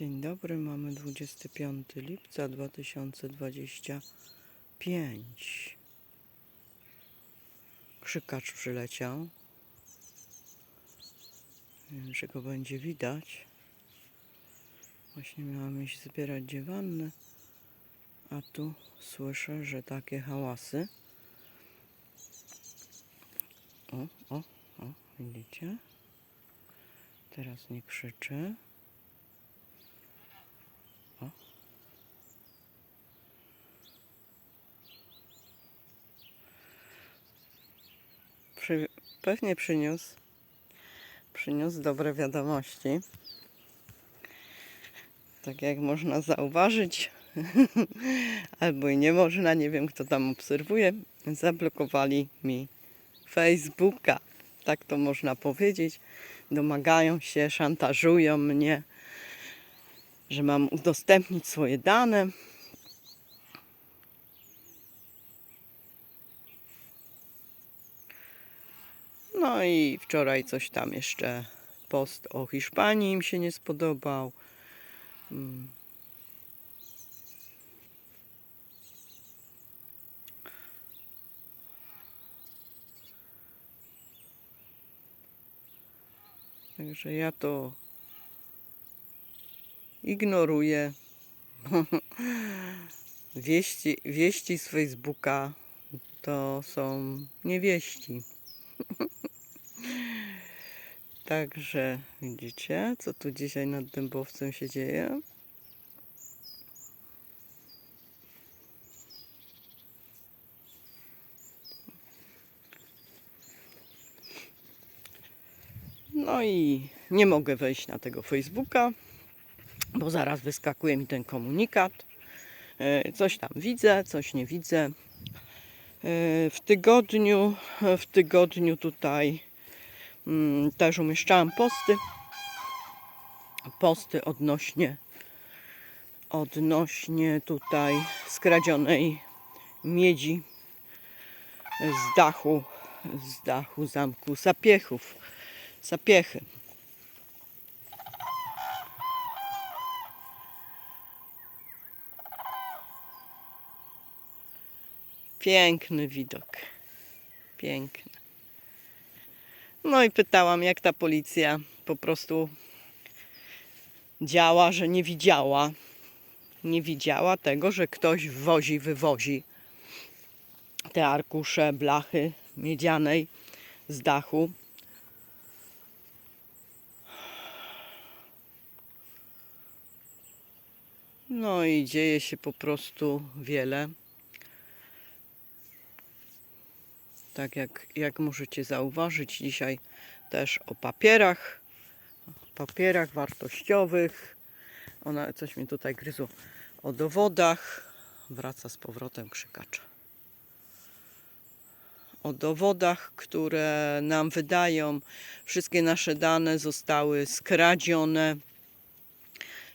Dzień dobry, mamy 25 lipca 2025. Krzykacz przyleciał. Nie wiem, czy go będzie widać. Właśnie miałam iść zbierać dziewanny, a tu słyszę, że takie hałasy. O, o, o, widzicie? Teraz nie krzyczę. Pewnie przyniósł. Przyniósł dobre wiadomości. Tak jak można zauważyć, albo i nie można, nie wiem kto tam obserwuje, zablokowali mi Facebooka. Tak to można powiedzieć. Domagają się, szantażują mnie, że mam udostępnić swoje dane. No i wczoraj coś tam jeszcze post o Hiszpanii im się nie spodobał. Mm. Także ja to ignoruję. Wieści, wieści z Facebooka to są niewieści. Także widzicie, co tu dzisiaj nad dębowcem się dzieje. No i nie mogę wejść na tego Facebooka, bo zaraz wyskakuje mi ten komunikat. E, Coś tam widzę, coś nie widzę. E, W tygodniu, w tygodniu tutaj też umieszczałam posty. Posty odnośnie odnośnie tutaj skradzionej miedzi z dachu z dachu zamku Sapiechów. Sapiechy. Piękny widok. Piękny. No i pytałam, jak ta policja po prostu działa, że nie widziała. Nie widziała tego, że ktoś wozi, wywozi te arkusze blachy miedzianej z dachu. No i dzieje się po prostu wiele. Tak jak, jak możecie zauważyć, dzisiaj też o papierach, papierach wartościowych. Ona coś mi tutaj gryzło o dowodach. Wraca z powrotem krzykacz. O dowodach, które nam wydają. Wszystkie nasze dane zostały skradzione.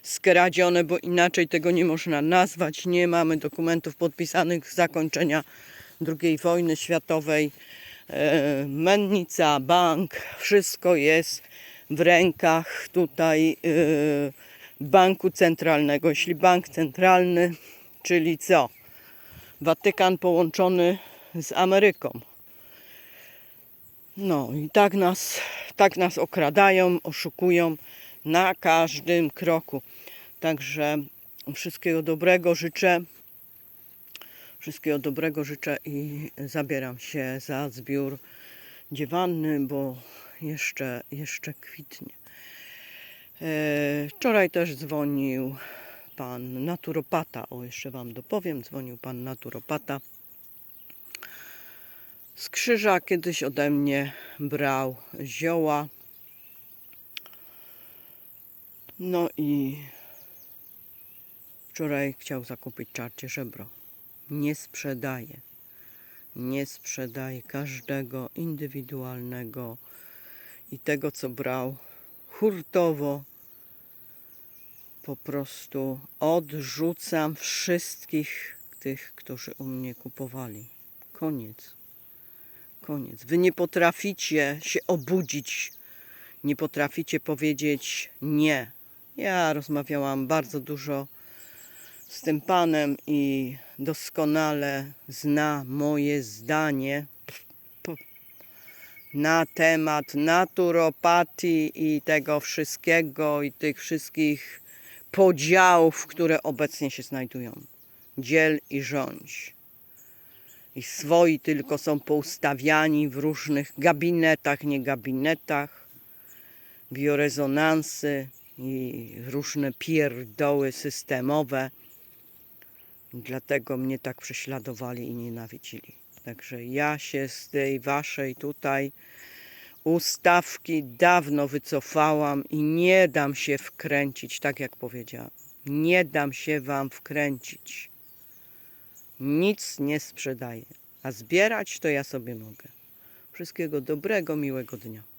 Skradzione, bo inaczej tego nie można nazwać. Nie mamy dokumentów podpisanych zakończenia II wojny światowej, e, mennica, bank, wszystko jest w rękach tutaj e, banku centralnego. Jeśli bank centralny, czyli co? Watykan połączony z Ameryką. No i tak nas, tak nas okradają, oszukują na każdym kroku. Także wszystkiego dobrego życzę. Wszystkiego dobrego życzę i zabieram się za zbiór dziewanny, bo jeszcze, jeszcze kwitnie. E, Wczoraj też dzwonił pan naturopata. O, jeszcze wam dopowiem. Dzwonił pan naturopata z krzyża. Kiedyś ode mnie brał zioła. No i wczoraj chciał zakupić czarcie żebro nie sprzedaje. Nie sprzedaje każdego indywidualnego i tego, co brał hurtowo. Po prostu odrzucam wszystkich tych, którzy u mnie kupowali. Koniec. Koniec. Wy nie potraficie się obudzić. Nie potraficie powiedzieć nie. Ja rozmawiałam bardzo dużo z tym panem i doskonale zna moje zdanie na temat naturopatii i tego wszystkiego i tych wszystkich podziałów, które obecnie się znajdują. Dziel i rządź. I swoi tylko są poustawiani w różnych gabinetach, nie gabinetach, biorezonansy i różne pierdoły systemowe. Dlatego mnie tak prześladowali i nienawidzili. Także ja się z tej waszej tutaj ustawki dawno wycofałam i nie dam się wkręcić, tak jak powiedziałam. Nie dam się wam wkręcić. Nic nie sprzedaję, a zbierać to ja sobie mogę. Wszystkiego dobrego, miłego dnia.